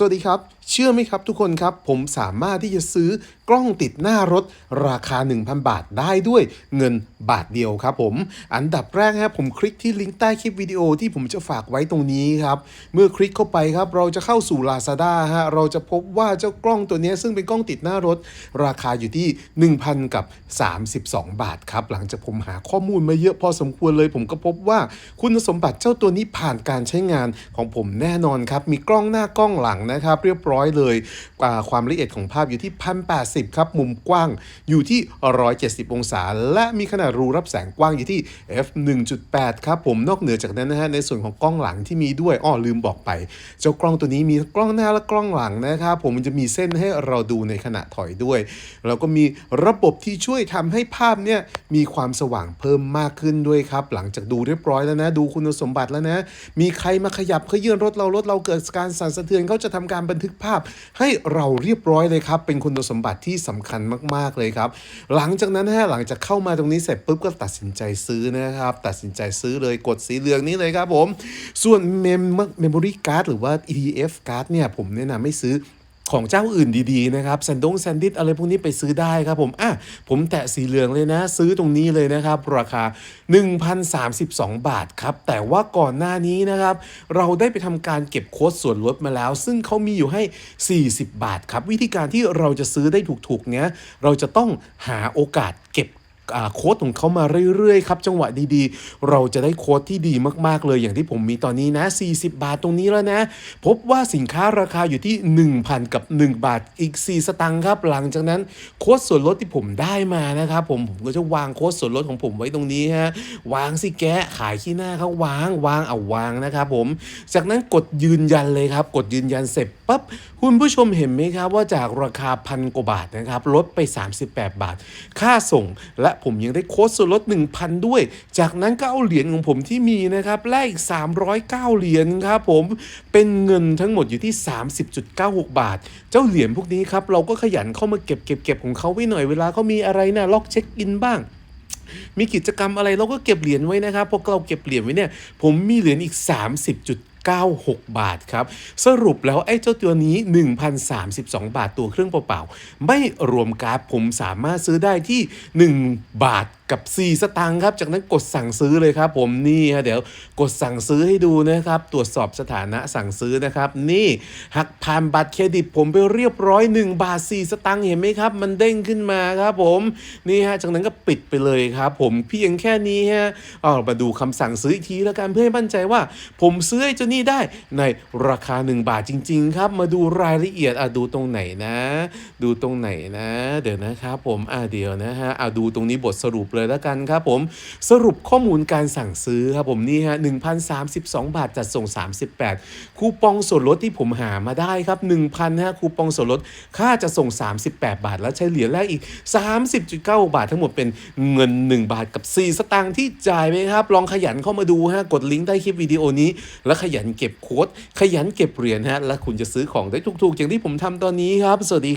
สวัสดีครับ เชื่อไหมครับทุกคนครับ ผมสามารถที่จะซื้อกล้องติดหน้ารถราคา 1,000 บาทได้ด้วยเงินบาทเดียวครับผม อันดับแรกครับผมคลิกที่ลิงก์ใต้คลิปวิดีโอที่ผมจะฝากไว้ตรงนี้ครับ เมื่อคลิกเข้าไปครับ เราจะเข้าสู่ Lazada ฮะเราจะพบว่าเจ้ากล้องตัวนี้ซึ่งเป็นกล้องติดหน้ารถ ราคาอยู่ที่ 1,000 กับ 32 บาทครับ หลังจากผมหาข้อมูลมาเยอะพอสมควรเลย ผมก็พบว่าคุณสมบัติเจ้าตัวนี้ผ่านการใช้งานของผมแน่นอนครับมีกล้องหน้ากล้องหลังนะครับ เรียบร้อยเลยอ่าความละเอียดของภาพอยู่ที่ 1080 ครับ มุมกว้างอยู่ที่ 170 องศา และมีขนาดรูรับแสงกว้างอยู่ที่ f 1.8 ครับผมนอกเหนือจากนั้นนะฮะในส่วนของกล้องหลังที่มีด้วยอ้อลืมบอกไป เจ้ากล้องตัวนี้มีกล้องหน้าและกล้องหลังนะครับผมมันจะมีเส้นให้เราดูในขณะถอยด้วย แล้วก็มีระบบที่ช่วยทำให้ภาพเนี่ยมีความสว่างเพิ่มมากขึ้นด้วยครับ หลังจากดูเรียบร้อยแล้วนะ ดูคุณสมบัติแล้วนะ มีใครมาขยับเขยื่อนรถเรารถเราเกิดการสั่นสะเทือนเขาจะทำการบันทึกภาพให้เราเรียบร้อยเลยครับ เป็นคุณสมบัติที่สำคัญมากๆเลยครับ หลังจากนั้นฮะหลังจากเข้ามาตรงนี้เสร็จปุ๊บก็ตัดสินใจซื้อนะครับ ตัดสินใจซื้อเลยกดสีเหลืองนี้เลยครับผม ส่วนเมมเมมโมรี่การ์ดหรือว่า EDF การ์ดเนี่ยผมแนะนำไม่ซื้อ ของเจ้าอื่นดีๆนะครับแซนดงแซนดิสอะไรพวกนี้ไปซื้อได้ครับผมอะผมแตะสีเหลืองเลยนะ ซื้อตรงนี้เลยนะครับ ราคา 1,032 บาทครับ แต่ว่าก่อนหน้านี้นะครับ เราได้ไปทำการเก็บโค้ดส่วนลดมาแล้ว ซึ่งเขามีอยู่ให้ 40 บาทครับ วิธีการที่เราจะซื้อได้ถูกๆเนี้ยเราจะต้องหาโอกาสเก็บ โค้ดของเขามาเรื่อยๆครับจังหวะดีๆ เราจะได้โค้ดที่ดีมากๆเลยอย่างที่ผมมีตอนนี้นะ 40 บาทตรงนี้แล้วนะ พบว่าสินค้าราคาอยู่ที่ 1,000 กับ 1 บาทอีก 4 สตังค์ครับ หลังจากนั้นโค้ดส่วนลดที่ผมได้มานะครับผมผมก็จะวางโค้ดส่วนลดของผมไว้ตรงนี้ฮะวางสิแกะขายขี้หน้าเขาวางวางเอาวางนะครับผม จากนั้นกดยืนยันเลยครับ กดยืนยันเสร็จ ปั๊บคุณผู้ชมเห็นไหมครับว่าจากราคาพันกว่าบาทนะครับลดไป 38 บาท ค่าส่ง และผมยังได้โค้ดส่วนลด 1,000 ด้วย จากนั้นก็เอาเหรียญของผมที่มีนะครับแลกอีก 309 เหรียญครับผมเป็นเงินทั้งหมดอยู่ที่ 30.96 บาท เจ้าเหรียญพวกนี้ครับเราก็ขยันเข้ามาเก็บเก็บเก็บของเขาไว้หน่อยเวลาเขามีอะไรนะล็อกเช็คอินบ้างมีกิจกรรมอะไรเราก็เก็บเหรียญไว้นะครับพอเราเก็บเหรียญไว้เนี่ยผมมีเหรียญอีก 30.96 บาทครับ สรุปแล้วไอ้เจ้าตัวนี้ 1,032 บาทตัวเครื่องเปล่าๆ ไม่รวมการ์ดผมสามารถซื้อได้ที่ 1 บาท กับ 4 สตางค์ครับ จากนั้นกดสั่งซื้อเลยครับผมนี่ฮะเดี๋ยวกดสั่งซื้อให้ดูนะครับตรวจสอบสถานะสั่งซื้อนะครับนี่หักผ่านบัตรเครดิตผมไปเรียบร้อย 1 บาท 4 สตางค์เห็นไหมครับ มันเด้งขึ้นมาครับผมนี่ฮะจากนั้นก็ปิดไปเลยครับผมเพียงแค่นี้ฮะเอามาดูคำสั่งซื้ออีกทีแล้วกันเพื่อให้มั่นใจว่า ผมซื้อไอ้เจ้านี่ได้ในราคา 1 บาทจริง ๆ ครับ มาดูรายละเอียดอะดูตรงไหนนะ ดูตรงไหนนะ เดี๋ยวนะครับผมอะเดี๋ยวนะฮะอะดูตรงนี้บทสรุปเลยแล้วกันครับผม สรุปข้อมูลการสั่งซื้อครับผมนี่ฮะ1,032 บาทจัดส่ง 38 คูปองส่วนลดที่ผมหามาได้ครับ1,000ฮะคูปองส่วนลดค่าจะส่ง 38 บาท แล้วใช้เหรียญแรกอีก 30.9 บาท ทั้งหมดเป็นเงิน 1 บาทกับ 4 สตางค์ที่จ่ายไปครับ ลองขยันเข้ามาดูฮะกดลิงก์ใต้คลิปวิดีโอนี้ แล้วขยันเก็บโค้ดขยันเก็บเหรียญฮะและคุณจะซื้อของได้ถูกๆ อย่างที่ผมทำตอนนี้ครับ สวัสดีครับ